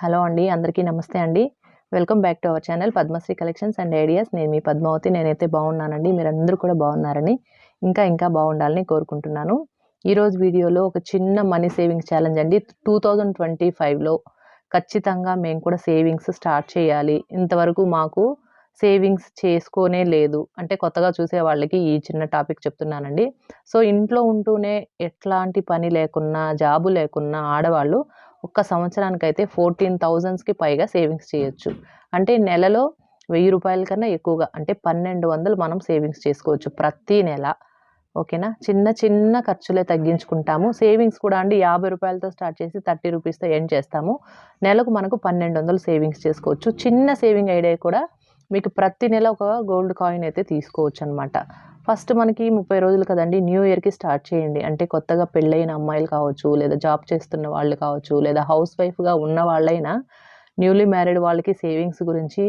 Hello అండి అందరికీ నమస్తే అండి. Welcome back to our channel Padmasri collections and ideas. నేను మీ పద్మావతి నేనైతే బాగున్నానండి. మీరందరూ కూడా బాగున్నారని ఇంకా ఇంకా బాగుండాలని కోరుకుంటున్నాను. ఈరోజు వీడియోలో ఒక చిన్న మనీ సేవింగ్స్ ఛాలెంజ్ అండి. టూ థౌజండ్ ట్వంటీ ఫైవ్లో ఖచ్చితంగా మేము కూడా సేవింగ్స్ స్టార్ట్ చేయాలి. ఇంతవరకు మాకు సేవింగ్స్ చేసుకోనే లేదు. అంటే కొత్తగా చూసే వాళ్ళకి ఈ చిన్న టాపిక్ చెప్తున్నానండి. సో ఇంట్లో ఉంటూనే ఎట్లాంటి పని లేకున్నా జాబు లేకున్నా ఆడవాళ్ళు ఒక్క సంవత్సరానికైతే ఫోర్టీన్ థౌజండ్స్కి పైగా సేవింగ్స్ చేయొచ్చు. అంటే నెలలో వెయ్యి రూపాయల కన్నా ఎక్కువగా అంటే పన్నెండు వందలు మనం సేవింగ్స్ చేసుకోవచ్చు ప్రతి నెల. ఓకేనా? చిన్న చిన్న ఖర్చులే తగ్గించుకుంటాము. సేవింగ్స్ కూడా అండి యాభై రూపాయలతో స్టార్ట్ చేసి థర్టీ రూపీస్తో ఎండ్ చేస్తాము. నెలకు మనకు పన్నెండు వందలు సేవింగ్స్ చేసుకోవచ్చు. చిన్న సేవింగ్ ఐడియా కూడా మీకు ప్రతి నెల ఒక గోల్డ్ కాయిన్ అయితే తీసుకోవచ్చు అనమాట ఫస్ట్ మనకి ముప్పై రోజులు కదండి న్యూ ఇయర్కి స్టార్ట్ చేయండి. అంటే కొత్తగా పెళ్ళైన అమ్మాయిలు కావచ్చు లేదా జాబ్ చేస్తున్న వాళ్ళు కావచ్చు లేదా హౌస్ వైఫ్గా ఉన్న వాళ్ళైనా న్యూలీ మ్యారీడ్ వాళ్ళకి సేవింగ్స్ గురించి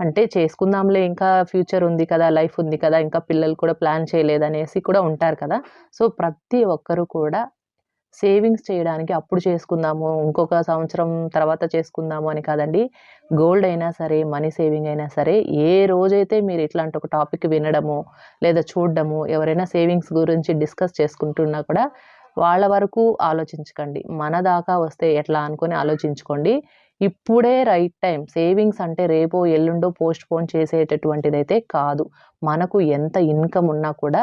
అంటే చేసుకుందాంలే ఇంకా ఫ్యూచర్ ఉంది కదా లైఫ్ ఉంది కదా ఇంకా పిల్లలు కూడా ప్లాన్ చేయలేదనేసి కూడా ఉంటారు కదా. సో ప్రతి ఒక్కరు కూడా సేవింగ్స్ చేయడానికి అప్పుడు చేసుకుందాము ఇంకొక సంవత్సరం తర్వాత చేసుకుందాము అని కాదండి. గోల్డ్ అయినా సరే మనీ సేవింగ్ అయినా సరే ఏ రోజైతే మీరు ఇట్లాంటి ఒక టాపిక్ వినడము లేదా చూడడము ఎవరైనా సేవింగ్స్ గురించి డిస్కస్ చేసుకుంటున్నా కూడా వాళ్ళ వరకు ఆలోచించకండి. మన దాకా వస్తే ఎట్లా అనుకొని ఆలోచించుకోండి. ఇప్పుడే రైట్ టైం. సేవింగ్స్ అంటే రేపో ఎల్లుండో పోస్ట్ పోన్ చేసేటటువంటిదైతే కాదు. మనకు ఎంత ఇన్కమ్ ఉన్నా కూడా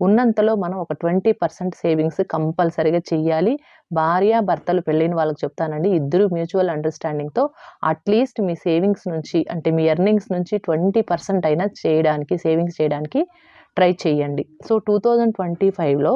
ఉన్నంతలో మనం ఒక ట్వంటీ పర్సెంట్ సేవింగ్స్ కంపల్సరీగా చెయ్యాలి. భార్య భర్తలు పెళ్ళైన వాళ్ళకి చెప్తానండి ఇద్దరు మ్యూచువల్ అండర్స్టాండింగ్తో అట్లీస్ట్ మీ సేవింగ్స్ నుంచి అంటే మీ ఎర్నింగ్స్ నుంచి ట్వంటీ పర్సెంట్ అయినా చేయడానికి సేవింగ్స్ చేయడానికి ట్రై చేయండి. సో టూ థౌజండ్ ట్వంటీ ఫైవ్లో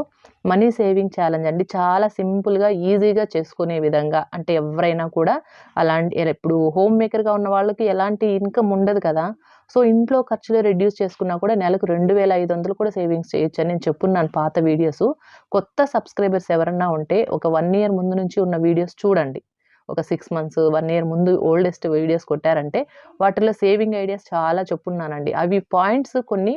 మనీ సేవింగ్ ఛాలెంజ్ అండి. చాలా సింపుల్గా ఈజీగా చేసుకునే విధంగా అంటే ఎవరైనా కూడా అలాంటి ఇప్పుడు హోమ్ మేకర్గా ఉన్న వాళ్ళకి ఎలాంటి ఇన్కమ్ ఉండదు కదా. సో ఇంట్లో ఖర్చులు రెడ్యూస్ చేసుకున్నా కూడా నెలకు రెండు వేల ఐదు వందలు కూడా సేవింగ్స్ చేయొచ్చు అని నేను చెప్పున్నాను పాత వీడియోస్. కొత్త సబ్స్క్రైబర్స్ ఎవరన్నా ఉంటే ఒక వన్ ఇయర్ ముందు నుంచి ఉన్న వీడియోస్ చూడండి. ఒక సిక్స్ మంత్స్ వన్ ఇయర్ ముందు ఓల్డెస్ట్ వీడియోస్ కొట్టారంటే వాటిలో సేవింగ్ ఐడియాస్ చాలా చెప్పున్నానండి. అవి పాయింట్స్ కొన్ని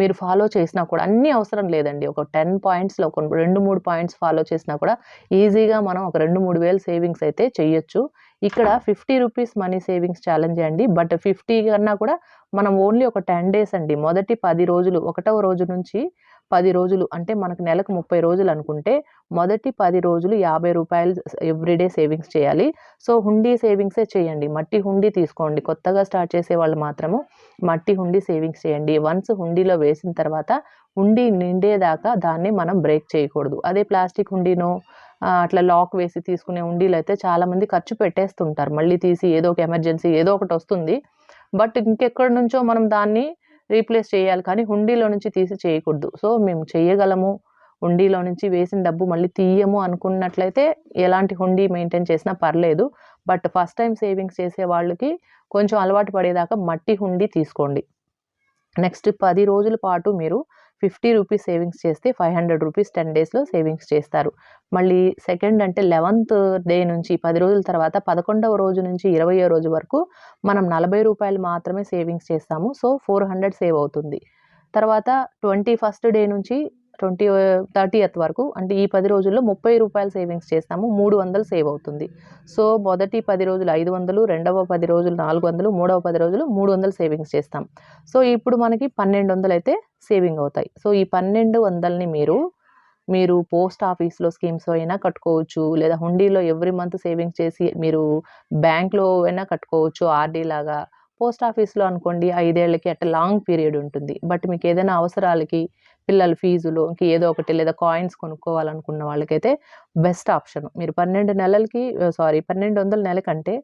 మీరు ఫాలో చేసినా కూడా అన్నీ అవసరం లేదండి. ఒక టెన్ పాయింట్స్లో ఒక రెండు మూడు పాయింట్స్ ఫాలో చేసినా కూడా ఈజీగా మనం ఒక రెండు మూడు వేలు సేవింగ్స్ అయితే చేయొచ్చు. ఇక్కడ fifty rupees money savings challenge అండి. బట్ ఫిఫ్టీ కన్నా కూడా మనం ఓన్లీ ఒక టెన్ డేస్ అండి. మొదటి పది రోజులు ఒకటవ రోజు నుంచి పది రోజులు అంటే మనకు నెలకు ముప్పై రోజులు అనుకుంటే మొదటి పది రోజులు యాభై రూపాయలు ఎవ్రీడే సేవింగ్స్ చేయాలి. సో హుండీ సేవింగ్సే చేయండి. మట్టి హుండీ తీసుకోండి. కొత్తగా స్టార్ట్ చేసే వాళ్ళు మాత్రము మట్టి హుండీ సేవింగ్స్ చేయండి. వన్స్ హుండీలో వేసిన తర్వాత హుండీ నిండేదాకా దాన్ని మనం బ్రేక్ చేయకూడదు. అదే ప్లాస్టిక్ హుండీనో అట్లా లాక్ వేసి తీసుకునే హుండీలు అయితే చాలామంది ఖర్చు పెట్టేస్తుంటారు. మళ్ళీ తీసి ఏదో ఒక ఎమర్జెన్సీ ఏదో ఒకటి వస్తుంది. బట్ ఇంకెక్కడి నుంచో మనం దాన్ని రీప్లేస్ చేయాలి. కానీ హుండీలో నుంచి తీసి చేయకూడదు. సో మేము చేయగలము. హుండీలో నుంచి వేసిన డబ్బు మళ్ళీ తీయము అనుకున్నట్లయితే ఎలాంటి హుండీ మెయింటైన్ చేసినా పర్లేదు. బట్ ఫస్ట్ టైం సేవింగ్స్ చేసే వాళ్ళకి కొంచెం అలవాటు పడేదాకా మట్టి హుండీ తీసుకోండి. నెక్స్ట్ పది రోజుల పాటు మీరు ఫిఫ్టీ రూపీస్ సేవింగ్స్ చేస్తే ఫైవ్ హండ్రెడ్ రూపీస్ టెన్ డేస్లో సేవింగ్స్ చేస్తారు. మళ్ళీ సెకండ్ అంటే లెవెన్త్ డే నుంచి పది రోజుల తర్వాత పదకొండవ రోజు నుంచి ఇరవయో రోజు వరకు మనం నలభై రూపాయలు మాత్రమే సేవింగ్స్ చేస్తాము. సో ఫోర్ హండ్రెడ్ సేవ్ అవుతుంది. తర్వాత ట్వంటీ ఫస్ట్ డే నుంచి ట్వంటీ థర్టీయత్ వరకు. అంటే ఈ పది రోజుల్లో ముప్పై రూపాయలు సేవింగ్స్ చేస్తాము మూడు వందలు సేవ్ అవుతుంది. సో మొదటి పది రోజులు ఐదు వందలు రెండవ పది రోజులు నాలుగు వందలు మూడవ పది రోజులు మూడు వందలు సేవింగ్స్ చేస్తాం. సో ఇప్పుడు మనకి పన్నెండు వందలు అయితే సేవింగ్ అవుతాయి. సో ఈ పన్నెండు వందలని మీరు మీరు పోస్ట్ ఆఫీస్లో స్కీమ్స్ అయినా కట్టుకోవచ్చు లేదా హుండీలో ఎవ్రీ మంత్ సేవింగ్స్ చేసి మీరు బ్యాంక్లో అయినా కట్టుకోవచ్చు ఆర్డీ లాగా. పోస్ట్ ఆఫీస్లో అనుకోండి ఐదేళ్ళకి అట్లా లాంగ్ పీరియడ్ ఉంటుంది. బట్ మీకు ఏదైనా అవసరాలకి పిల్లల ఫీజులు ఇంక ఏదో ఒకటి లేదా కాయిన్స్ కొనుక్కోవాలనుకున్న వాళ్ళకైతే బెస్ట్ ఆప్షన్ మీరు పన్నెండు నెలలకి సారీ పన్నెండు వందల నెలకంటే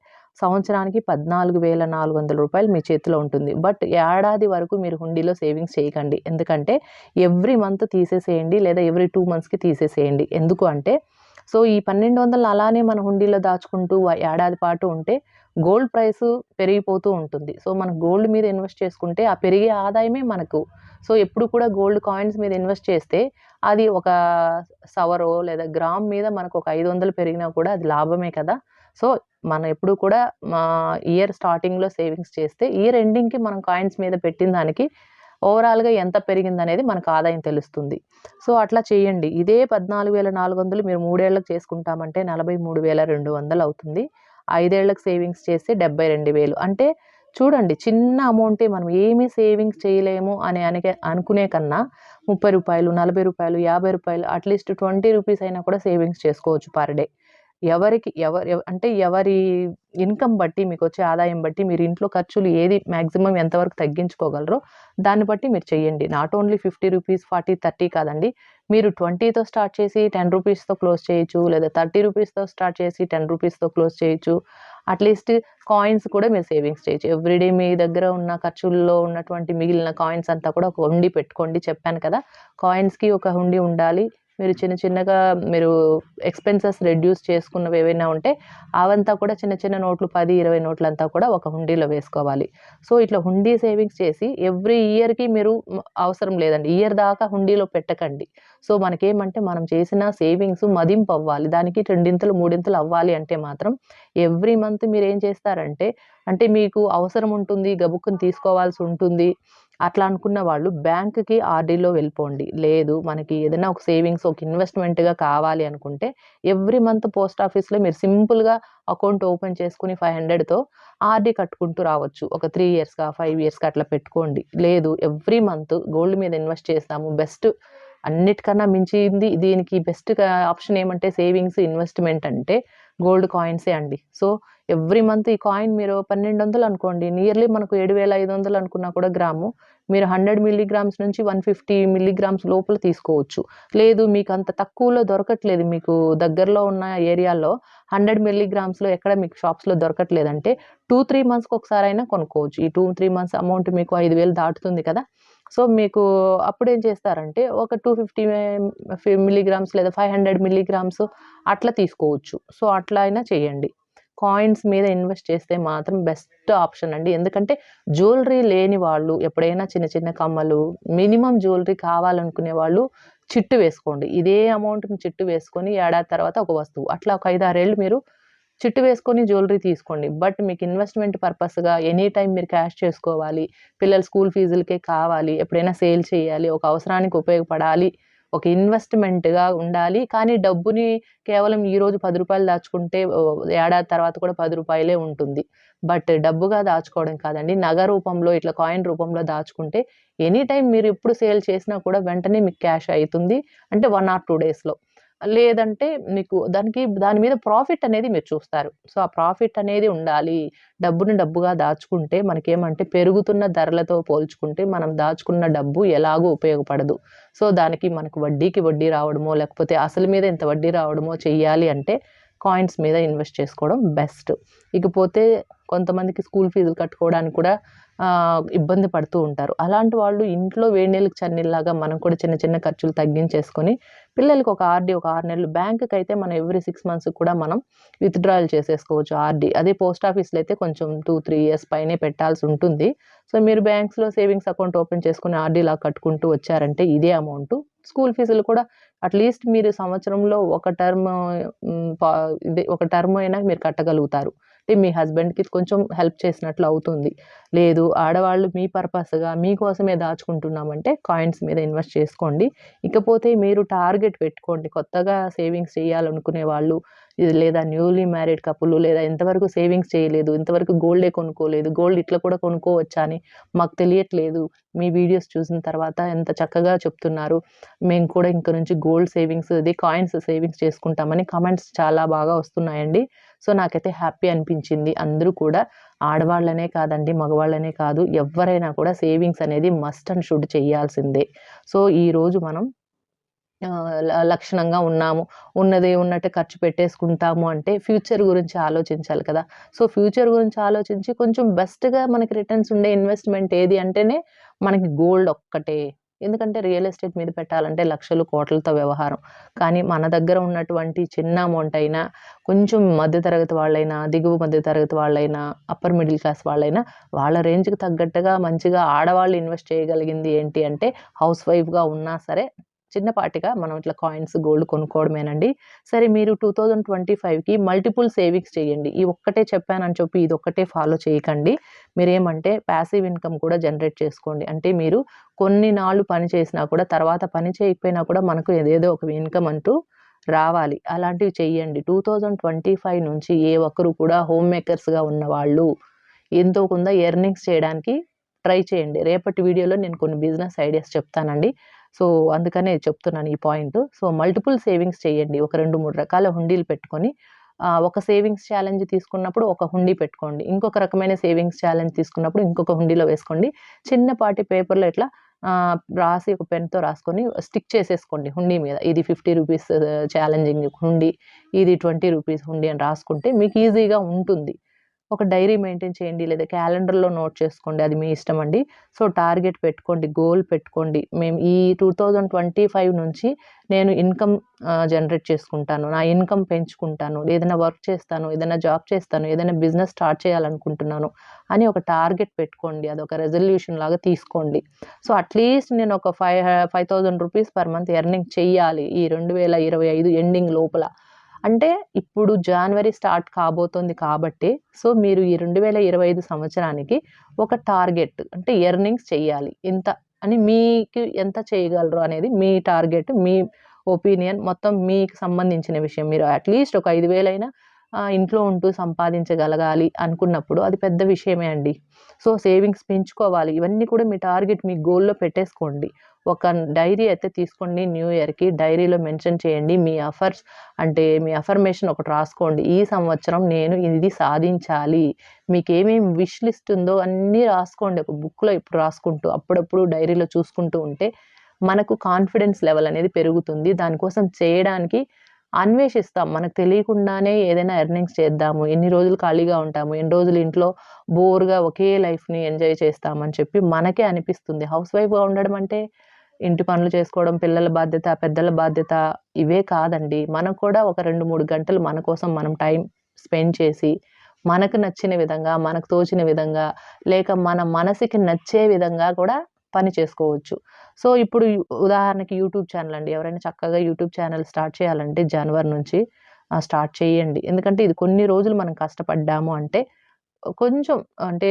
సంవత్సరానికి పద్నాలుగు వేల నాలుగు వందల రూపాయలు మీ చేతిలో ఉంటుంది. బట్ ఏడాది వరకు మీరు హుండీలో సేవింగ్స్ చేయకండి. ఎందుకంటే ఎవ్రీ మంత్ తీసేసేయండి లేదా ఎవ్రీ టూ మంత్స్కి తీసేసేయండి. ఎందుకు అంటే సో ఈ పన్నెండు వందలు అలానే మన హుండీలో దాచుకుంటూ ఏడాది పాటు ఉంటే గోల్డ్ ప్రైస్ పెరిగిపోతూ ఉంటుంది. సో మనం గోల్డ్ మీద ఇన్వెస్ట్ చేసుకుంటే ఆ పెరిగే ఆదాయమే మనకు. సో ఎప్పుడు కూడా గోల్డ్ కాయిన్స్ మీద ఇన్వెస్ట్ చేస్తే అది ఒక సవరో లేదా గ్రామ్ మీద మనకు ఒక ఐదు వందలు పెరిగినా కూడా అది లాభమే కదా. సో మనం ఎప్పుడు కూడా మా ఇయర్ స్టార్టింగ్లో సేవింగ్స్ చేస్తే ఇయర్ ఎండింగ్కి మనం కాయిన్స్ మీద పెట్టిన దానికి ఓవరాల్గా ఎంత పెరిగింది అనేది మనకు ఆదాయం తెలుస్తుంది. సో అట్లా చేయండి. ఇదే పద్నాలుగు వేల నాలుగు వందలు మీరు మూడేళ్ళకి చేసుకుంటామంటే నలభై మూడు వేల రెండు వందలు అవుతుంది. ఐదేళ్ళకు సేవింగ్స్ చేస్తే డెబ్బై రెండు వేలు. అంటే చూడండి చిన్న అమౌంటే మనం ఏమీ సేవింగ్స్ చేయలేము అని అనకే అనుకునే కన్నా ముప్పై రూపాయలు నలభై రూపాయలు యాభై రూపాయలు అట్లీస్ట్ ట్వంటీ రూపీస్ అయినా కూడా సేవింగ్స్ చేసుకోవచ్చు పర్ డే. ఎవరికి ఎవరు అంటే ఎవరి ఇన్కమ్ బట్టి మీకు వచ్చే ఆదాయం బట్టి మీరు ఇంట్లో ఖర్చులు ఏది మ్యాక్సిమం ఎంతవరకు తగ్గించుకోగలరో దాన్ని బట్టి మీరు చేయండి not only fifty rupees forty thirty కాదండి. మీరు ట్వంటీతో స్టార్ట్ చేసి టెన్ రూపీస్తో క్లోజ్ చేయొచ్చు లేదా థర్టీ రూపీస్తో స్టార్ట్ చేసి టెన్ రూపీస్తో క్లోజ్ చేయొచ్చు. అట్లీస్ట్ కాయిన్స్ కూడా మీరు సేవింగ్స్ చేయొచ్చు. ఎవ్రీడే మీ దగ్గర ఉన్న ఖర్చుల్లో ఉన్నటువంటి మిగిలిన కాయిన్స్ అంతా కూడా ఒక హుండీ పెట్టుకోండి. చెప్పాను కదా కాయిన్స్కి ఒక హుండీ ఉండాలి. మీరు చిన్న చిన్నగా మీరు ఎక్స్పెన్సెస్ రెడ్యూస్ చేసుకున్నవి ఏవైనా ఉంటే అవంతా కూడా చిన్న చిన్న నోట్లు పది ఇరవై నోట్లు అంతా కూడా ఒక హుండీలో వేసుకోవాలి. సో ఇట్లా హుండీ సేవింగ్స్ చేసి ఎవ్రీ ఇయర్కి మీరు అవసరం లేదండి. ఇయర్ దాకా హుండీలో పెట్టకండి. సో మనకేమంటే మనం చేసిన సేవింగ్స్ మదింపు అవ్వాలి. దానికి రెండింతలు మూడింతలు అవ్వాలి అంటే మాత్రం ఎవ్రీ మంత్ మీరు ఏం చేస్తారంటే అంటే మీకు అవసరం ఉంటుంది గబుక్కుని తీసుకోవాల్సి ఉంటుంది. అట్లా అనుకున్న వాళ్ళు బ్యాంక్కి ఆర్డీలో వెళ్ళిపోండి. లేదు మనకి ఏదైనా ఒక సేవింగ్స్ ఒక ఇన్వెస్ట్మెంట్గా కావాలి అనుకుంటే ఎవ్రీ మంత్ పోస్ట్ ఆఫీస్లో మీరు సింపుల్గా అకౌంట్ ఓపెన్ చేసుకుని ఫైవ్ హండ్రెడ్తో ఆర్డీ కట్టుకుంటూ రావచ్చు. ఒక త్రీ ఇయర్స్గా ఫైవ్ ఇయర్స్గా అట్లా పెట్టుకోండి. లేదు ఎవ్రీ మంత్ గోల్డ్ మీద ఇన్వెస్ట్ చేస్తాము. బెస్ట్ అన్నిటికన్నా మించింది దీనికి బెస్ట్ ఆప్షన్ ఏమంటే సేవింగ్స్ ఇన్వెస్ట్మెంట్ అంటే గోల్డ్ కాయిన్సే అండి. సో ఎవ్రీ మంత్ ఈ కాయిన్ మీరు పన్నెండు వందలు అనుకోండి నియర్లీ మనకు ఏడు వేల ఐదు వందలు అనుకున్నా కూడా గ్రాము మీరు హండ్రెడ్ మిల్లీగ్రామ్స్ నుంచి వన్ ఫిఫ్టీ మిల్లీగ్రామ్స్ లోపల తీసుకోవచ్చు. లేదు మీకు అంత తక్కువలో దొరకట్లేదు మీకు దగ్గరలో ఉన్న ఏరియాలో హండ్రెడ్ మిల్లీగ్రామ్స్లో ఎక్కడ మీకు షాప్స్లో దొరకట్లేదంటే టూ త్రీ మంత్స్కి ఒకసారి అయినా కొనుక్కోవచ్చు. ఈ టూ త్రీ మంత్స్ అమౌంట్ మీకు ఐదు వేలు దాటుతుంది కదా సో మీకు అప్పుడు ఏం చేస్తారంటే ఒక టూ ఫిఫ్టీ మిల్లీగ్రామ్స్ లేదా ఫైవ్ హండ్రెడ్ మిల్లీగ్రామ్స్ అట్లా తీసుకోవచ్చు. సో అట్లా అయినా చేయండి. కాయిన్స్ మీద ఇన్వెస్ట్ చేస్తే మాత్రం బెస్ట్ ఆప్షన్ అండి. ఎందుకంటే జ్యువెలరీ లేని వాళ్ళు ఎప్పుడైనా చిన్న చిన్న కమ్మలు మినిమం జ్యువెలరీ కావాలనుకునే వాళ్ళు చిట్టు వేసుకోండి. ఇదే అమౌంట్ని చిట్టు వేసుకొని ఏడాది తర్వాత ఒక వస్తువు అట్లా ఒక ఐదారేళ్ళు మీరు చిట్టు వేసుకొని జ్యువెలరీ తీసుకోండి. బట్ మీకు ఇన్వెస్ట్మెంట్ పర్పస్గా ఎనీ టైం మీరు క్యాష్ చేసుకోవాలి పిల్లల స్కూల్ ఫీజులకే కావాలి ఎప్పుడైనా సేల్ చేయాలి ఒక అవసరానికి ఉపయోగపడాలి ఒక ఇన్వెస్ట్మెంట్గా ఉండాలి. కానీ డబ్బుని కేవలం ఈరోజు పది రూపాయలు దాచుకుంటే ఏడాది తర్వాత కూడా పది రూపాయలే ఉంటుంది. బట్ డబ్బుగా దాచుకోవడం కాదండి. నగ రూపంలో ఇట్లా కాయిన్ రూపంలో దాచుకుంటే ఎనీ టైం మీరు ఎప్పుడు సేల్ చేసినా కూడా వెంటనే మీకు క్యాష్ అవుతుంది. అంటే వన్ ఆర్ టూ డేస్లో లేదంటే మీకు దానికి దాని మీద ప్రాఫిట్ అనేది మీరు చూస్తారు. సో ఆ ప్రాఫిట్ అనేది ఉండాలి. డబ్బును డబ్బుగా దాచుకుంటే మనకేమంటే పెరుగుతున్న ధరలతో పోల్చుకుంటే మనం దాచుకున్న డబ్బు ఎలాగో ఉపయోగపడదు. సో దానికి మనకు వడ్డీకి వడ్డీ రావడమో లేకపోతే అసలు మీద ఇంత వడ్డీ రావడమో చెయ్యాలి అంటే కాయిన్స్ మీద ఇన్వెస్ట్ చేసుకోవడం బెస్ట్. ఇకపోతే కొంతమందికి స్కూల్ ఫీజులు కట్టుకోవడానికి కూడా ఇబ్బంది పడుతూ ఉంటారు. అలాంటి వాళ్ళు ఇంట్లో వేడి నీళ్ళకి చన్నీళ్ళలాగా మనం కూడా చిన్న చిన్న ఖర్చులు తగ్గించేసుకొని పిల్లలకి ఒక ఆర్డీ ఒక ఆరు నెలలు బ్యాంకుకి అయితే మనం ఎవ్రీ సిక్స్ మంత్స్ కూడా మనం విత్డ్రాయల్ చేసేసుకోవచ్చు ఆర్డీ అదే పోస్ట్ ఆఫీస్లో అయితే కొంచెం టూ త్రీ ఇయర్స్ పైనే పెట్టాల్సి ఉంటుంది. సో మీరు బ్యాంక్స్లో సేవింగ్స్ అకౌంట్ ఓపెన్ చేసుకుని ఆర్డీలా కట్టుకుంటూ వచ్చారంటే ఇదే అమౌంట్. స్కూల్ ఫీజులు కూడా అట్లీస్ట్ మీరు సంవత్సరంలో ఒక టర్మ్ ఇదే ఒక టర్మ్ అయినా మీరు కట్టగలుగుతారు. మీ హస్బెండ్కి కొంచెం హెల్ప్ చేసినట్లు అవుతుంది. లేదు ఆడవాళ్ళు మీ పర్పస్గా మీకోసమే దాచుకుంటున్నామంటే కాయిన్స్ మీద ఇన్వెస్ట్ చేసుకోండి. ఇకపోతే మీరు టార్గెట్ పెట్టుకోండి. కొత్తగా సేవింగ్స్ చేయాలనుకునే వాళ్ళు ఇది లేదా న్యూలీ మ్యారీడ్ కపుల్ లేదా ఇంతవరకు సేవింగ్స్ చేయలేదు ఇంతవరకు గోల్డే కొనుక్కోలేదు గోల్డ్ ఇట్లా కూడా కొనుక్కోవచ్చా అని మాకు తెలియట్లేదు. మీ వీడియోస్ చూసిన తర్వాత ఎంత చక్కగా చెప్తున్నారు. మేము కూడా ఇంక నుంచి గోల్డ్ సేవింగ్స్ ఇది కాయిన్స్ సేవింగ్స్ చేసుకుంటామని కమెంట్స్ చాలా బాగా వస్తున్నాయండి. సో నాకైతే హ్యాపీ అనిపించింది. అందరూ కూడా ఆడవాళ్ళనే కాదండి మగవాళ్ళనే కాదు ఎవరైనా కూడా సేవింగ్స్ అనేది మస్ట్ అండ్ షుడ్ చేయాల్సిందే. సో ఈరోజు మనం ల- లక్షణంగా ఉన్నాము. ఉన్నది ఉన్నట్టు ఖర్చు పెట్టేసుకుంటాము అంటే ఫ్యూచర్ గురించి ఆలోచించాలి కదా. సో ఫ్యూచర్ గురించి ఆలోచించి కొంచెం బెస్ట్గా మనకి రిటర్న్స్ ఉండే ఇన్వెస్ట్మెంట్ ఏది అంటేనే మనకి గోల్డ్ ఒక్కటే. ఎందుకంటే రియల్ ఎస్టేట్ మీద పెట్టాలంటే లక్షలు కోట్లతో వ్యవహారం. కానీ మన దగ్గర ఉన్నటువంటి చిన్న అమౌంట్ అయినా కొంచెం మధ్యతరగతి వాళ్ళైనా దిగువ మధ్యతరగతి వాళ్ళైనా అప్పర్ మిడిల్ క్లాస్ వాళ్ళైనా వాళ్ళ రేంజ్కి తగ్గట్టుగా మంచిగా ఆడవాళ్ళు ఇన్వెస్ట్ చేయగలిగింది ఏంటి అంటే హౌస్ వైఫ్గా ఉన్నా సరే చిన్నపాటిగా మనం ఇట్లా కాయిన్స్ గోల్డ్ కొనుక్కోవడమేనండి. సరే మీరు టూ థౌజండ్ ట్వంటీ ఫైవ్కి మల్టిపుల్ సేవింగ్స్ చేయండి. ఈ ఒక్కటే చెప్పానని చెప్పి ఇది ఒక్కటే ఫాలో చేయకండి. మీరేమంటే ప్యాసివ్ ఇన్కమ్ కూడా జనరేట్ చేసుకోండి. అంటే మీరు కొన్ని నాళ్ళు పని చేసినా కూడా తర్వాత పని చేయకపోయినా కూడా మనకు ఏదేదో ఒక ఇన్కమ్ అంటూ రావాలి. అలాంటివి చెయ్యండి. టూ థౌజండ్ ట్వంటీ ఫైవ్ నుంచి ఏ ఒక్కరు కూడా హోమ్ మేకర్స్గా ఉన్న వాళ్ళు ఎంతో కొంత ఎర్నింగ్స్ చేయడానికి ట్రై చేయండి. రేపటి వీడియోలో నేను కొన్ని బిజినెస్ ఐడియాస్ చెప్తానండి. సో అందుకనే చెప్తున్నాను ఈ పాయింట్. సో మల్టిపుల్ సేవింగ్స్ చేయండి. ఒక రెండు మూడు రకాల హుండీలు పెట్టుకొని ఒక సేవింగ్స్ ఛాలెంజ్ తీసుకున్నప్పుడు ఒక హుండీ పెట్టుకోండి. ఇంకొక రకమైన సేవింగ్స్ ఛాలెంజ్ తీసుకున్నప్పుడు ఇంకొక హుండీలో వేసుకోండి. చిన్నపాటి పేపర్లో ఇట్లా రాసి ఒక పెన్తో రాసుకొని స్టిక్ చేసేసుకోండి హుండీ మీద. ఇది ఫిఫ్టీ రూపీస్ ఛాలెంజింగ్ హుండీ ఇది ట్వంటీ రూపీస్ హుండీ అని రాసుకుంటే మీకు ఈజీగా ఉంటుంది. ఒక డైరీ మెయింటైన్ చేయండి లేదా క్యాలెండర్లో నోట్ చేసుకోండి అది మీ ఇష్టం అండి. సో టార్గెట్ పెట్టుకోండి గోల్ పెట్టుకోండి. మేము ఈ టూ థౌజండ్ ట్వంటీ ఫైవ్ నుంచి నేను ఇన్కమ్ జనరేట్ చేసుకుంటాను. నా ఇన్కమ్ పెంచుకుంటాను. ఏదైనా వర్క్ చేస్తాను ఏదైనా జాబ్ చేస్తాను ఏదైనా బిజినెస్ స్టార్ట్ చేయాలనుకుంటున్నాను అని ఒక టార్గెట్ పెట్టుకోండి. అది ఒక రెజల్యూషన్ లాగా తీసుకోండి. సో అట్లీస్ట్ నేను ఒక five five thousand rupees per month earning చెయ్యాలి ఈ రెండు వేల ఇరవై ఐదు ఎండింగ్ లోపల. అంటే ఇప్పుడు జనవరి స్టార్ట్ కాబోతోంది కాబట్టి సో మీరు ఈ రెండు వేల ఇరవై ఐదు సంవత్సరానికి ఒక టార్గెట్ అంటే ఎర్నింగ్స్ చేయాలి ఇంత అని మీకు ఎంత చేయగలరు అనేది మీ టార్గెట్ మీ ఒపీనియన్ మొత్తం మీకు సంబంధించిన విషయం. మీరు అట్లీస్ట్ ఒక ఐదు వేలైనా ఇంట్లో ఉంటూ సంపాదించగలగాలి అనుకున్నప్పుడు అది పెద్ద విషయమే అండి. సో సేవింగ్స్ పెంచుకోవాలి. ఇవన్నీ కూడా మీ టార్గెట్ మీ గోల్లో పెట్టేసుకోండి. ఒక డైరీ అయితే తీసుకోండి న్యూ ఇయర్కి. డైరీలో మెన్షన్ చేయండి మీ అఫర్స్ అంటే మీ అఫర్మేషన్ ఒకటి రాసుకోండి. ఈ సంవత్సరం నేను ఇది సాధించాలి. మీకు ఏమేమి విష్ లిస్ట్ ఉందో అన్నీ రాసుకోండి. ఒక బుక్లో ఇప్పుడు రాసుకుంటూ అప్పుడప్పుడు డైరీలో చూసుకుంటూ ఉంటే మనకు కాన్ఫిడెన్స్ లెవెల్ అనేది పెరుగుతుంది. దానికోసం చేయడానికి అన్వేషిస్తాం. మనకు తెలియకుండానే ఏదైనా ఎర్నింగ్స్ చేద్దాము ఎన్ని రోజులు ఖాళీగా ఉంటాము ఎన్ని రోజులు ఇంట్లో బోర్గా ఒకే లైఫ్ని ఎంజాయ్ చేస్తామని చెప్పి మనకే అనిపిస్తుంది. హౌస్ వైఫ్గా ఉండడం అంటే ఇంటి పనులు చేసుకోవడం పిల్లల బాధ్యత పెద్దల బాధ్యత ఇవే కాదండి. మనం కూడా ఒక రెండు మూడు గంటలు మన కోసం మనం టైం స్పెండ్ చేసి మనకు నచ్చిన విధంగా మనకు తోచిన విధంగా లేక మన మనసుకి నచ్చే విధంగా కూడా పని చేసుకోవచ్చు. సో ఇప్పుడు ఉదాహరణకి యూట్యూబ్ ఛానల్ అండి. ఎవరైనా చక్కగా యూట్యూబ్ ఛానల్ స్టార్ట్ చేయాలంటే జనవరి నుంచి స్టార్ట్ చేయండి. ఎందుకంటే ఇది కొన్ని రోజులు మనం కష్టపడ్డాము అంటే కొంచెం అంటే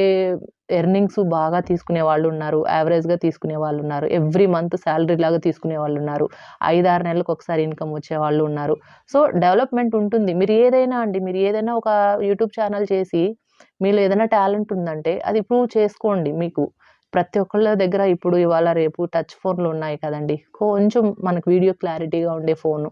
ఎర్నింగ్స్ బాగా తీసుకునే వాళ్ళు ఉన్నారు. యావరేజ్గా తీసుకునే వాళ్ళు ఉన్నారు. ఎవ్రీ మంత్ శాలరీ లాగా తీసుకునే వాళ్ళు ఉన్నారు. ఐదు ఆరు నెలలకు ఒకసారి ఇన్కమ్ వచ్చే వాళ్ళు ఉన్నారు. సో డెవలప్మెంట్ ఉంటుంది. మీరు ఏదైనా అండి మీరు ఏదైనా ఒక యూట్యూబ్ ఛానల్ చేసి మీలో ఏదైనా టాలెంట్ ఉందంటే అది ప్రూవ్ చేసుకోండి మీకు. ప్రతి ఒక్కళ్ళ దగ్గర ఇప్పుడు ఇవాళ రేపు టచ్ ఫోన్లు ఉన్నాయి కదండి. కొంచెం మనకు వీడియో క్లారిటీగా ఉండే ఫోను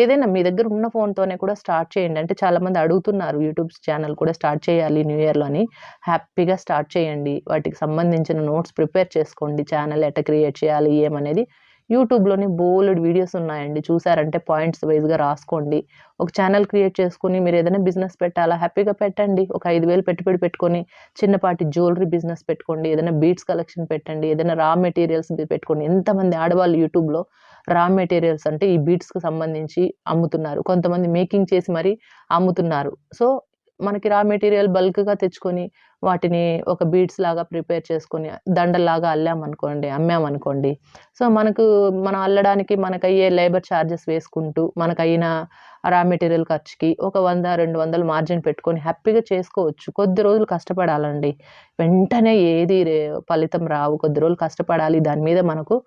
ఏదైనా మీ దగ్గర ఉన్న ఫోన్తోనే కూడా స్టార్ట్ చేయండి. అంటే చాలామంది అడుగుతున్నారు యూట్యూబ్ ఛానల్ కూడా స్టార్ట్ చేయాలి న్యూ ఇయర్లో అని హ్యాపీగా స్టార్ట్ చేయండి. వాటికి సంబంధించిన నోట్స్ ప్రిపేర్ చేసుకోండి. ఛానల్ ఎట్ట క్రియేట్ చేయాలి ఏమనేది యూట్యూబ్లోని బోల్డ్ వీడియోస్ ఉన్నాయండి. చూసారంటే పాయింట్స్ వైజ్గా రాసుకోండి. ఒక ఛానల్ క్రియేట్ చేసుకుని మీరు ఏదైనా బిజినెస్ పెట్టాలా హ్యాపీగా పెట్టండి. ఒక ఐదు వేలు పెట్టుబడి పెట్టుకొని చిన్నపాటి జ్యువెలరీ బిజినెస్ పెట్టుకోండి. ఏదైనా బీట్స్ కలెక్షన్ పెట్టండి. ఏదైనా రా మెటీరియల్స్ పెట్టుకోండి. ఎంతమంది ఆడవాళ్ళు యూట్యూబ్లో రా మెటీరియల్స్ అంటే ఈ బీట్స్కి సంబంధించి అమ్ముతున్నారు. కొంతమంది మేకింగ్ చేసి మరి అమ్ముతున్నారు. సో మనకి రా మెటీరియల్ బల్క్గా తెచ్చుకొని వాటిని ఒక బీడ్స్ లాగా ప్రిపేర్ చేసుకొని దండలాగా అల్లామనుకోండి అమ్మామనుకోండి. సో మనకు మనం అల్లడానికి మనకు అయ్యే లేబర్ ఛార్జెస్ వేసుకుంటూ మనకైన రా మెటీరియల్ ఖర్చుకి ఒక వంద రెండు వందలు మార్జిన్ పెట్టుకొని హ్యాపీగా చేసుకోవచ్చు. కొద్ది రోజులు కష్టపడాలండి. వెంటనే ఏది రే- ఫలితం రావు. కొద్ది రోజులు కష్టపడాలి. దాని మీద మనకు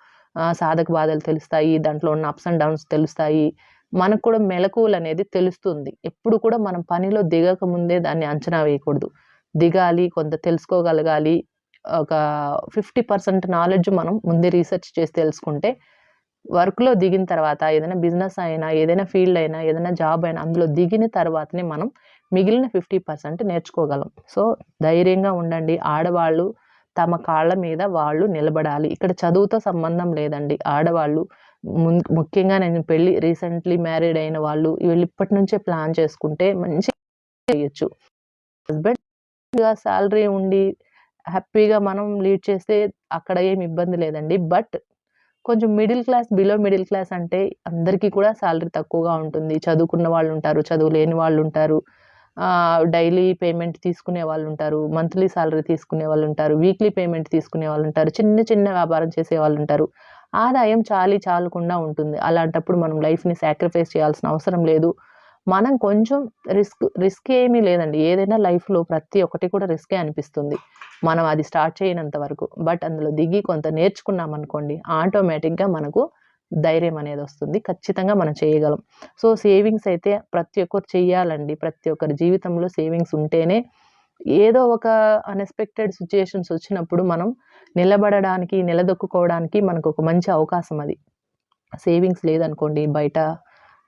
సాధక బాధలు తెలుస్తాయి దాంట్లో ఉన్న అప్స్ అండ్ డౌన్స్ తెలుస్తాయి. మనకు కూడా మెలకువలు అనేది తెలుస్తుంది. ఎప్పుడు కూడా మనం పనిలో దిగక ముందే దాన్ని అంచనా వేయకూడదు. దిగాలి కొంత తెలుసుకోగలగాలి. ఒక ఫిఫ్టీ పర్సెంట్ నాలెడ్జ్ మనం ముందే రీసెర్చ్ చేసి తెలుసుకుంటే వర్క్లో దిగిన తర్వాత ఏదైనా బిజినెస్ అయినా ఏదైనా ఫీల్డ్ అయినా ఏదైనా జాబ్ అయినా అందులో దిగిన తర్వాతనే మనం మిగిలిన ఫిఫ్టీ పర్సెంట్ నేర్చుకోగలం. సో ధైర్యంగా ఉండండి. ఆడవాళ్ళు తమ కాళ్ళ మీద వాళ్ళు నిలబడాలి. ఇక్కడ చదువుతో సంబంధం లేదండి. ఆడవాళ్ళు మున్- ముఖ్యంగా నేను పెళ్ళి రీసెంట్లీ మ్యారీడ్ అయిన వాళ్ళు వీళ్ళు ఇప్పటి నుంచే ప్లాన్ చేసుకుంటే మంచి చేయొచ్చు. హస్బెండ్గా శాలరీ ఉండి హ్యాపీగా మనం లీడ్ చేస్తే అక్కడ ఏమి ఇబ్బంది లేదండి. బట్ కొంచెం middle class below middle class అంటే అందరికీ కూడా శాలరీ తక్కువగా ఉంటుంది. చదువుకున్న వాళ్ళు ఉంటారు చదువు లేని వాళ్ళు ఉంటారు. డైలీ పేమెంట్ తీసుకునే వాళ్ళు ఉంటారు మంత్లీ శాలరీ తీసుకునే వాళ్ళు ఉంటారు వీక్లీ పేమెంట్ తీసుకునే వాళ్ళు ఉంటారు చిన్న చిన్న వ్యాపారం చేసే వాళ్ళు ఉంటారు ఆదాయం చాలి చాలకుండా ఉంటుంది. అలాంటప్పుడు మనం లైఫ్ని సాక్రిఫైస్ చేయాల్సిన అవసరం లేదు. మనం కొంచెం రిస్క్ రిస్క్ ఏమీ లేదండి. ఏదైనా లైఫ్లో ప్రతి ఒక్కటి కూడా రిస్కే అనిపిస్తుంది. మనం అది స్టార్ట్ చేయనంత వరకు. బట్ అందులో దిగి కొంత నేర్చుకున్నాం అనుకోండి ఆటోమేటిక్గా మనకు ధైర్యం అనేది వస్తుంది. ఖచ్చితంగా మనం చేయగలం. సో సేవింగ్స్ అయితే ప్రతి ఒక్కరు చేయాలండి ప్రతి ఒక్కరి జీవితంలో సేవింగ్స్ ఉంటేనే ఏదో ఒక అన్ఎక్స్పెక్టెడ్ సిచ్యుయేషన్స్ వచ్చినప్పుడు మనం నిలబడడానికి నిలదొక్కుకోవడానికి మనకు ఒక మంచి అవకాశం అది. సేవింగ్స్ లేదనుకోండి బయట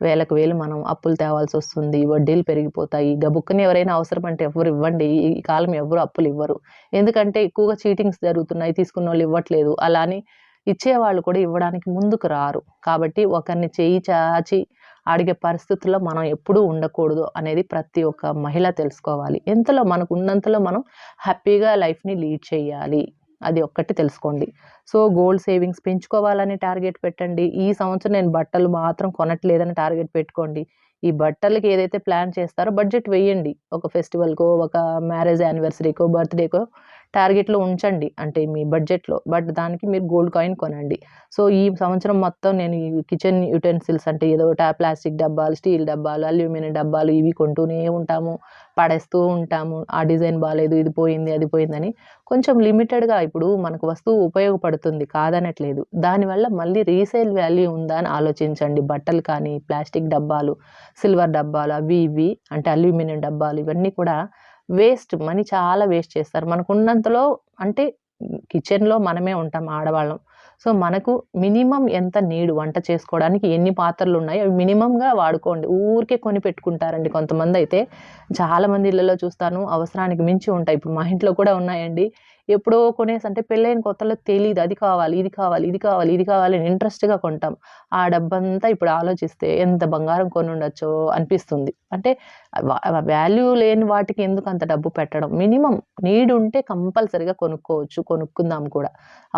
వేలకు వేలు మనం అప్పులు తేవాల్సి వస్తుంది. వడ్డీలు పెరిగిపోతాయి. గబుక్కని ఎవరైనా అవసరం అంటే ఎవరు ఇవ్వండి. ఈ కాలం ఎవరు అప్పులు ఇవ్వరు. ఎందుకంటే ఎక్కువగా చీటింగ్స్ జరుగుతున్నాయి. తీసుకున్న వాళ్ళు ఇవ్వట్లేదు. అలా అని ఇచ్చేవాళ్ళు కూడా ఇవ్వడానికి ముందుకు రారు. కాబట్టి ఒకరిని చేయి చాచి అడిగే పరిస్థితుల్లో మనం ఎప్పుడూ ఉండకూడదు అనేది ప్రతి ఒక్క మహిళ తెలుసుకోవాలి. ఎంతలో మనకు ఉన్నంతలో మనం హ్యాపీగా లైఫ్ని లీడ్ చేయాలి. అది ఒక్కటి తెలుసుకోండి. సో గోల్డ్ సేవింగ్స్ పెంచుకోవాలని టార్గెట్ పెట్టండి. ఈ సంవత్సరం నేను బట్టలు మాత్రం కొనట్లేదని టార్గెట్ పెట్టుకోండి. ఈ బట్టలకి ఏదైతే ప్లాన్ చేస్తారో బడ్జెట్ వేయండి. ఒక ఫెస్టివల్కో ఒక మ్యారేజ్ యానివర్సరీకో బర్త్డేకో టార్గెట్లో ఉంచండి. అంటే మీ బడ్జెట్లో. బట్ దానికి మీరు గోల్డ్ కాయిన్ కొనండి. సో ఈ సంవత్సరం మొత్తం నేను ఈ కిచెన్ యుటెన్సిల్స్ అంటే ఏదో ఒకటి ప్లాస్టిక్ డబ్బాలు స్టీల్ డబ్బాలు అల్యూమినియం డబ్బాలు ఇవి కొంటూనే ఉంటాము. పడేస్తూ ఉంటాము. ఆ డిజైన్ బాగాలేదు ఇది పోయింది అది పోయిందని. కొంచెం లిమిటెడ్గా ఇప్పుడు మనకు వస్తువు ఉపయోగపడుతుంది కాదనట్లేదు. దానివల్ల మళ్ళీ రీసేల్ వాల్యూ ఉందా అని ఆలోచించండి. బట్టలు కానీ ప్లాస్టిక్ డబ్బాలు సిల్వర్ డబ్బాలు అవి ఇవి అంటే అల్యూమినియం డబ్బాలు ఇవన్నీ కూడా వేస్ట్ మనీ చాలా వేస్ట్ చేస్తారు. మనకు ఉన్నంతలో అంటే కిచెన్లో మనమే ఉంటాం ఆడవాళ్ళం. సో మనకు మినిమం ఎంత నీడు వంట చేసుకోవడానికి ఎన్ని పాత్రలు ఉన్నాయో అవి మినిమంగా వాడుకోండి. ఊరికే కొని పెట్టుకుంటారండి కొంతమంది అయితే చాలామంది ఇళ్ళలో చూస్తాను అవసరానికి మించి ఉంటాయి. ఇప్పుడు మా ఇంట్లో కూడా ఉన్నాయండి. ఎప్పుడో కొనేసి అంటే పెళ్ళైన కొత్తలో తెలియదు అది కావాలి ఇది కావాలి ఇది కావాలి ఇది కావాలి అని ఇంట్రెస్ట్గా కొంటాం. ఆ డబ్బంతా ఇప్పుడు ఆలోచిస్తే ఎంత బంగారం కొని ఉండొచ్చో అనిపిస్తుంది. అంటే వాల్యూ లేని వాటికి ఎందుకు అంత డబ్బు పెట్టడం? మినిమం నీడ్ ఉంటే కంపల్సరిగా కొనుక్కోవచ్చు కొనుక్కుందాం కూడా.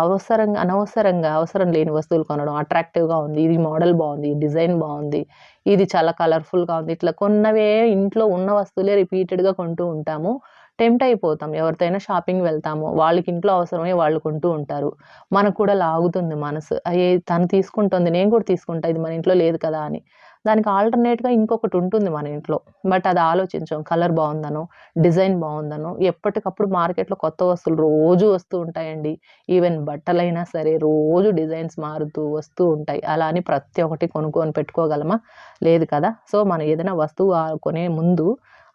అవసరంగా అనవసరంగా అవసరం లేని వస్తువులు కొనడం. అట్రాక్టివ్గా ఉంది ఇది మోడల్ బాగుంది డిజైన్ బాగుంది ఇది చాలా కలర్ఫుల్గా ఉంది ఇట్లా కొన్నవే ఇంట్లో ఉన్న వస్తువులే రిపీటెడ్గా కొంటూ ఉంటాము. టెంప్ట్ అయిపోతాం. ఎవరితోనైనా షాపింగ్ వెళ్తాము. వాళ్ళకి ఇంట్లో అవసరమే వాళ్ళు కొంటూ ఉంటారు. మనకు కూడా లాగుతుంది మనసు. అయ్యే తను తీసుకుంటుంది నేను కూడా తీసుకుంటా ఇది మన ఇంట్లో లేదు కదా అని. దానికి ఆల్టర్నేట్గా ఇంకొకటి ఉంటుంది మన ఇంట్లో. బట్ అది ఆలోచించాం. కలర్ బాగుందనో డిజైన్ బాగుందనో ఎప్పటికప్పుడు మార్కెట్లో కొత్త వస్తువులు రోజు వస్తూ ఉంటాయండి. ఈవెన్ బట్టలైనా సరే రోజు డిజైన్స్ మారుతూ వస్తూ ఉంటాయి. అలా అని ప్రతి ఒక్కటి కొనుక్కొని పెట్టుకోగలమా? లేదు కదా? సో మనం ఏదైనా వస్తువు కొనే ముందు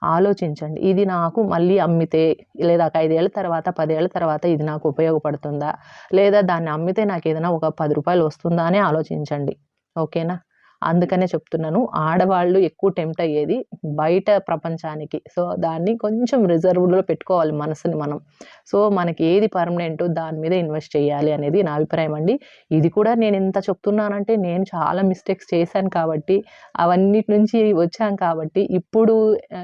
ఆలోచించండి. ఇది నాకు మళ్ళీ అమ్మితే లేదా ఒక ఐదేళ్ళ తర్వాత పదేళ్ళ తర్వాత ఇది నాకు ఉపయోగపడుతుందా? లేదా దాన్ని అమ్మితే నాకు ఏదైనా ఒక పది రూపాయలు వస్తుందా అని ఆలోచించండి. ఓకేనా? అందుకనే చెప్తున్నాను. ఆడవాళ్ళు ఎక్కువ టెంప్ట్ అయ్యేది బయట ప్రపంచానికి. సో దాన్ని కొంచెం రిజర్వ్లో పెట్టుకోవాలి మనసుని మనం. సో మనకి ఏది పర్మనెంట్ దాని మీద ఇన్వెస్ట్ చేయాలి అనేది నా అభిప్రాయం అండి. ఇది కూడా నేను ఎంత చెప్తున్నానంటే నేను చాలా మిస్టేక్స్ చేశాను కాబట్టి అవన్నిటి నుంచి వచ్చాం కాబట్టి ఇప్పుడు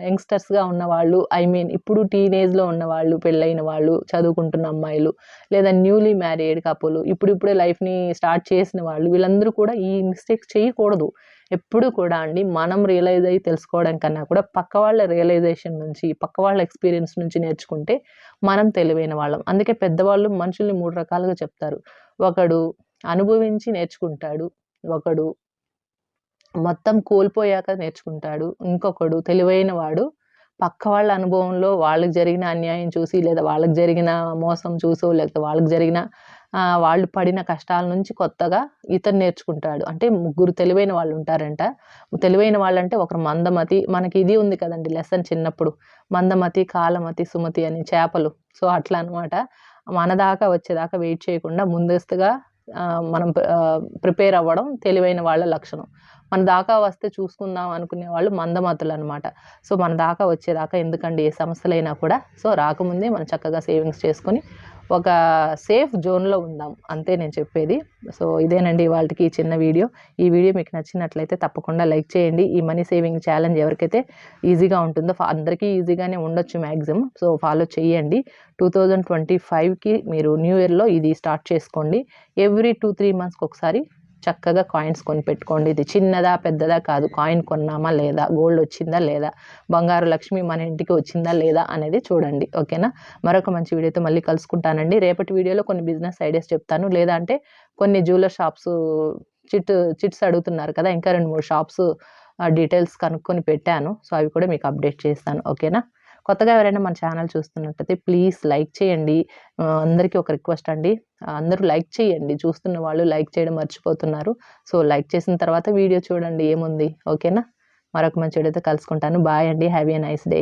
యంగ్స్టర్స్గా ఉన్నవాళ్ళు ఐ మీన్ ఇప్పుడు టీనేజ్లో ఉన్న వాళ్ళు పెళ్ళైన వాళ్ళు చదువుకుంటున్న అమ్మాయిలు లేదా న్యూలీ మ్యారీడ్ కపులు ఇప్పుడిప్పుడే లైఫ్ని స్టార్ట్ చేసిన వాళ్ళు వీళ్ళందరూ కూడా ఈ మిస్టేక్స్ చేయకూడదు. ఎప్పుడు కూడా అండి మనం రియలైజ్ అయ్యి తెలుసుకోవడం కన్నా కూడా పక్క వాళ్ళ రియలైజేషన్ నుంచి పక్క వాళ్ళ ఎక్స్పీరియన్స్ నుంచి నేర్చుకుంటే మనం తెలివైన వాళ్ళం. అందుకే పెద్దవాళ్ళు మనుషుల్ని మూడు రకాలుగా చెప్తారు. ఒకడు అనుభవించి నేర్చుకుంటాడు ఒకడు మొత్తం కోల్పోయాక నేర్చుకుంటాడు ఇంకొకడు తెలివైన వాడు పక్క వాళ్ళ అనుభవంలో వాళ్ళకి జరిగిన అన్యాయం చూసి లేదా వాళ్ళకి జరిగిన మోసం చూసో లేకపోతే వాళ్ళకి జరిగిన వాళ్ళు పడిన కష్టాల నుంచి కొత్తగా ఇతను నేర్చుకుంటాడు. అంటే ముగ్గురు తెలివైన వాళ్ళు ఉంటారంట. తెలివైన వాళ్ళంటే ఒకరు మందమతి. మనకి ఇది ఉంది కదండి లెసన్ చిన్నప్పుడు. మందమతి కాలమతి సుమతి అని చేపలు. సో అట్లా అనమాట మన దాకా వచ్చేదాకా వెయిట్ చేయకుండా ముందస్తుగా మనం ప్రిపేర్ అవ్వడం తెలివైన వాళ్ళ లక్షణం. మన దాకా వస్తే చూసుకుందాం అనుకునే వాళ్ళు మందమతులు అనమాట సో మన దాకా వచ్చేదాకా ఎందుకండి ఏ సమస్యలైనా కూడా. సో రాకముందే మనం చక్కగా సేవింగ్స్ చేసుకొని ఒక సేఫ్ జోన్లో ఉందాం అంతే నేను చెప్పేది. సో ఇదేనండి వాళ్ళకి చిన్న వీడియో. ఈ వీడియో మీకు నచ్చినట్లయితే తప్పకుండా లైక్ చేయండి. ఈ మనీ సేవింగ్ ఛాలెంజ్ ఎవరికైతే ఈజీగా ఉంటుందో అందరికీ ఈజీగానే ఉండొచ్చు మ్యాక్సిమం సో ఫాలో చేయండి. టూ థౌజండ్ ట్వంటీ ఫైవ్కి మీరు న్యూ ఇయర్లో ఇది స్టార్ట్ చేసుకోండి. ఎవ్రీ టూ త్రీ మంత్స్కి ఒకసారి చక్కగా కాయిన్స్ కొని పెట్టుకోండి ఇది చిన్నదా పెద్దదా కాదు. కాయిన్ కొన్నామా లేదా? గోల్డ్ వచ్చిందా లేదా? బంగారు లక్ష్మి మన ఇంటికి వచ్చిందా లేదా అనేది చూడండి. ఓకేనా మరొక మంచి వీడియోతో మళ్ళీ కలుసుకుంటానండి. రేపటి వీడియోలో కొన్ని బిజినెస్ ఐడియాస్ చెప్తాను. లేదా అంటే కొన్ని జ్యువెలర్ షాప్స్ చిట్ చిట్స్ అడుగుతున్నారు కదా? ఇంకా రెండు మూడు షాప్స్ డీటెయిల్స్ కనుక్కొని పెట్టాను. సో అవి కూడా మీకు అప్డేట్ చేస్తాను. ఓకేనా కొత్తగా ఎవరైనా మన ఛానల్ చూస్తున్నట్టయితే ప్లీజ్ లైక్ చేయండి. అందరికీ ఒక రిక్వెస్ట్ అండి. అందరూ లైక్ చేయండి. చూస్తున్న వాళ్ళు లైక్ చేయడం మర్చిపోతున్నారు. సో లైక్ చేసిన తర్వాత వీడియో చూడండి ఏముంది. ఓకేనా? మరొక మంచి వీడియోతో కలుసుకుంటాను. బాయ్ అండి. Have a nice day.